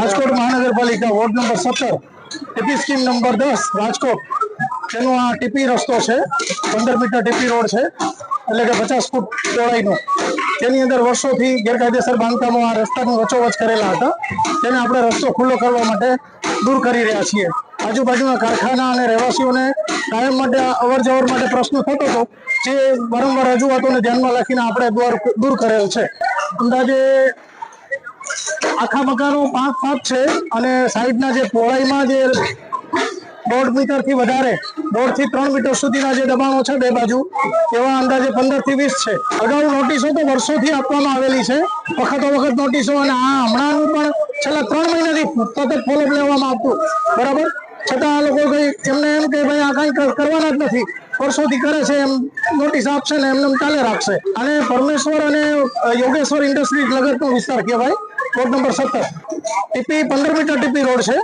રાજકોટ મહાનગરપાલિકા ward number સત્તર, TP scheme number દસ, રાજકોટ. તેનો આ ટીપી રસ્તો છે, પંદર મીટર ટીપી રોડ છે, એટલે કે પચાસ ફૂટ ચોડાઈનો તેની અંદર વર્ષોથી ગેરકાયદેસર બાંધકામો આ રસ્તાની વચોવચ કરેલા હતા. તેને આપણે રસ્તો ખુલ્લો કરવા માટે દૂર કરી રહ્યા છીએ. આજુબાજુના કારખાના અને રહેવાસીઓને કાયમ માટે અવર જવર માટે પ્રશ્ન થતો હતો, જે વારંવાર રજૂઆતોને ધ્યાનમાં રાખીને આપણે દ્વાર દૂર કરેલ છે. અંદાજે આખા મકાનો પાંચ પાંચ છે અને સાઈડના જે પહોળાઈમાં જે દોઢ મીટરથી વધારે દોઢથી ત્રણ મીટર સુધીના જે દબાણો છે બે બાજુ, એવા અંદાજે પંદરથી વીસ છે. અગાઉ નોટિસો તો વર્ષોથી આપવામાં આવેલી છે. વખતો વખત નોટિસો અને આ હમણાંનું પણ છેલ્લા ત્રણ મહિનાથી સતત ફોલોઅપ લેવામાં આવતું. બરાબર? છતાં આ લોકો કઈ એમને એમ કે ભાઈ આ કઈ કરવાના જ નથી. વર્ષોથી કરે છે એમ નોટિસ આપશે ને એમને એમ ચાલે રાખશે. અને પરમેશ્વર અને યોગેશ્વર ઇન્ડસ્ટ્રીઝ લગતનો વિસ્તાર કહેવાય. રોડ નંબર સત્તર. ટીપી પંદર મીટર ટીપી રોડ છે.